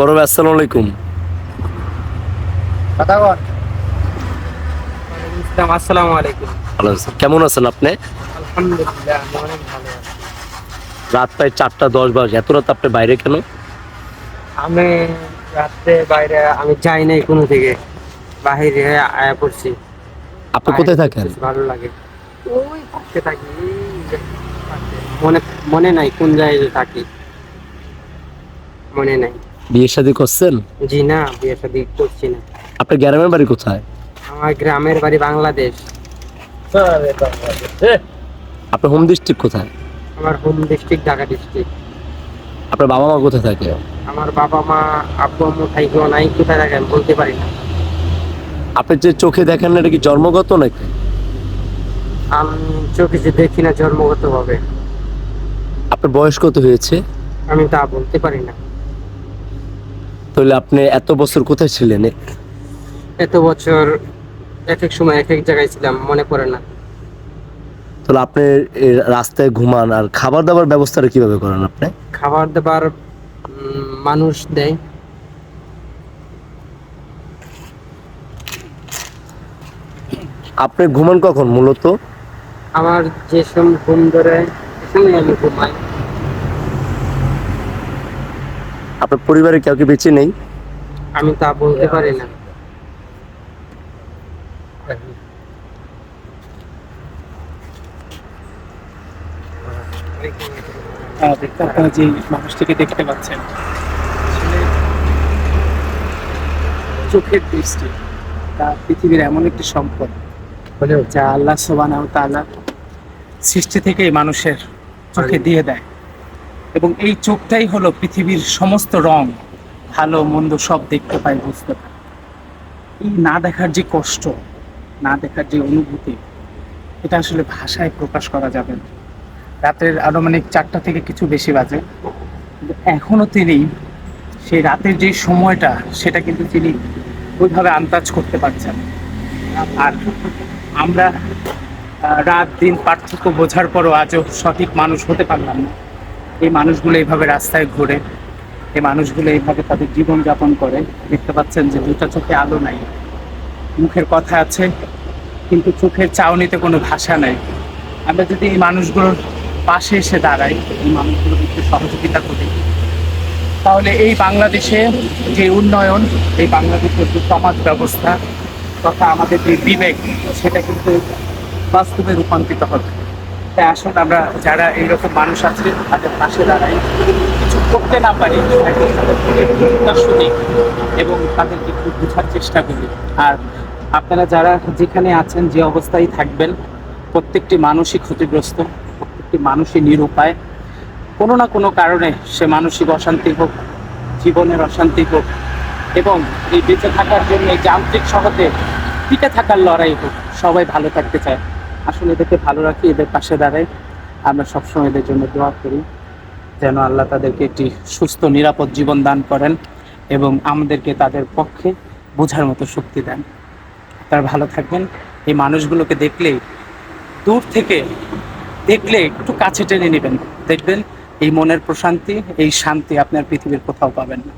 বড় ভাই আসসালামু আলাইকুম। আসসালামু কেমন আছেন আপনি? আলহামদুলিল্লাহ আমি অনেক ভালো আছি। রাত প্রায় চারটা দশ বাজে এত রাত আপনি বাইরে কেন? আমি রাত্রে বাইরে আমি যাই নাই কোনো দিকে বাহিরে আয়া পড়ছি। আপনি কোথায় থাকেন? ভালো লাগে। ওই পাশে থাকি। মনে মনে নাই কোন জায়গায় থাকি। মনে নাই। বিয়ে শাদী করছেন? জি না বিয়ে শাদী করছি না। আপনার গ্রামের বাড়ি কোথায়? আমার গ্রামের বাড়ি বাংলাদেশ। আপনার হোম ডিস্ট্রিক্ট কোথায়? আমার হোম ডিস্ট্রিক্ট ঢাকা ডিস্ট্রিক্ট আপনার বাবা মা কোথায় থাকে? আমার বাবা মা আব্বু আম্মু থাইকেও নাই কোথায় থাকে আমি বলতে পারি না। আপনি যে চোখে দেখেন না এটা কি জন্মগত নাকি? আমি চোখে যে দেখি না জন্মগত ভাবে। আপনার বয়স কত হয়েছে? আমি তা বলতে পারি না। তাহলে আপনি এত বছর কোথায় ছিলেন? এত বছর এক এক সময় এক এক জায়গায় ছিলাম মনে পড়ে না। তাহলে আপনি রাস্তায় ঘুমান আর খাবার দাবার ব্যবস্থাটা কীভাবে করেন আপনি? খাবার দাবার মানুষ দেয়। আপনি ঘুমান কখন মূলত? আমার যে সময় ঘুম ধরে আমি ঘুমাই। আপনার পরিবারে কেউ কি বেঁচে নেই? আমি তা বলতে পারি না। দেখতে আপনারা যে মানুষটিকে দেখতে পাচ্ছেন চোখের দৃষ্টি তা পৃথিবীর এমন একটি সম্পদ যা আল্লাহ সোবানা সৃষ্টি থেকে মানুষের চোখে দিয়ে দেয়। এবং এই চোখটাই হলো পৃথিবীর সমস্ত রং। ভালো, মন্দ সব দেখতে পাই, বুঝতে পায় এই না দেখার যে কষ্ট, না দেখার যে অনুভূতি, এটা আসলে ভাষায় প্রকাশ করা যাবে না। রাতের আনুমানিক চারটা থেকে কিছু বেশি বাজে। কিন্তু এখনও তিনি সেই রাতের যে সময়টা, সেটা কিন্তু তিনি ওইভাবে আন্দাজ করতে পারছেন আর আমরা রাত দিন পার্থক্য বোঝার পরও আজও সঠিক মানুষ হতে পারলাম না। এই মানুষগুলো এইভাবে রাস্তায় ঘোরে, এই মানুষগুলো এইভাবে তাদের জীবনযাপন করে। দেখতে পাচ্ছেন যে দুটা চোখে আলো নাই। মুখের কথা আছে, কিন্তু চোখের চাউনিতে কোনো ভাষা নাই। আমরা যদি এই মানুষগুলোর পাশে এসে দাঁড়াই, এই মানুষগুলোর একটু সহযোগিতা করি, তাহলে এই বাংলাদেশে যে উন্নয়ন, এই বাংলাদেশের যে সমাজ ব্যবস্থা তথা আমাদের যে বিবেক, সেটা কিন্তু বাস্তবে রূপান্তরিত হবে। তাই আসুন আমরা যারা এইরকম মানুষ আছে, তাদের পাশে দাঁড়াই। কিছু করতে না পারি শুনি এবং তাদেরকে একটু বোঝার চেষ্টা করি। আর আপনারা যারা যেখানে আছেন, যে অবস্থায় থাকবেন, প্রত্যেকটি মানুষই ক্ষতিগ্রস্ত, প্রত্যেকটি মানুষই নিরুপায়। কোনো না কোনো কারণে সে মানসিক অশান্তি হোক, জীবনের অশান্তি হোক এবং এই বেঁচে থাকার জন্য এই যান্ত্রিক শহরে টিকে থাকার লড়াই হোক, সবাই ভালো থাকতে চায়। আসলে এদেরকে ভালো রাখি, এদের পাশে দাঁড়াই। আমরা সবসময় এদের জন্য দোয়া করি, যেন আল্লাহ তাদেরকে একটি সুস্থ, নিরাপদ জীবন দান করেন এবং আমাদেরকে তাদের পক্ষে বোঝার মতো শক্তি দেন। তারা ভালো থাকবেন। এই মানুষগুলোকে দেখলেই, দূর থেকে দেখলে একটু কাছে টেনে নেবেন। দেখবেন এই মনের প্রশান্তি, এই শান্তি আপনার পৃথিবীর কোথাও পাবেন না।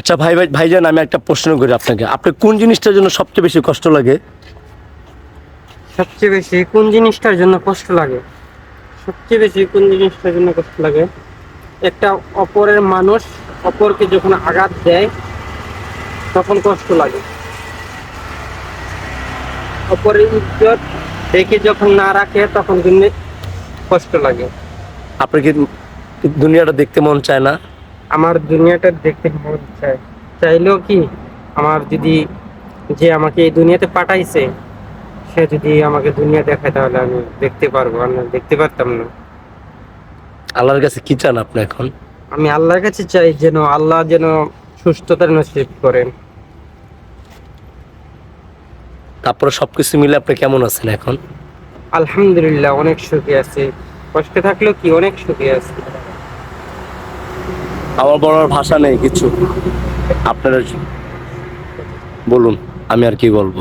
আচ্ছা ভাই ভাই ভাইজান আমি একটা প্রশ্ন করি আপনাকে। আপনি কোন জিনিসটার জন্য সবচেয়ে বেশি কষ্ট লাগে? সবচেয়ে বেশি কোন জিনিসটার জন্য কষ্ট লাগে? সবচেয়ে বেশি কোন জিনিসটার জন্য কষ্ট লাগে? একটা অপরের মানুষ অপরকে যখন আঘাত দেয় তখন কষ্ট লাগে। অপরের ইজ্জত দেখে যখন না রাখে তখন কিন্তু কষ্ট লাগে। আপনার কি দুনিয়াটা দেখতে মন চায় না? আমার দুনিয়াটা দেখতে মন চায়। চাইলেও কি আমার যদি যে আমাকে এই দুনিয়াতে পাঠাইছে সে যদি আমাকে দুনিয়া দেখায় তাহলে আমি দেখতে পারব আর না দেখতে পারতাম না। আল্লাহর কাছে কি চান আপনি এখন? আমি আল্লাহর কাছে চাই যেন আল্লাহ যেন সুস্থতা নসিব করেন। তারপরে সবকিছু মিলে আপনি কেমন আছেন এখন? আলহামদুলিল্লাহ অনেক সুখী আছে। কষ্টে থাকলেও কি অনেক সুখী আছে। আমার বলার ভাষা নেই কিছু। আপনারা বলুন আমি আর কি বলব?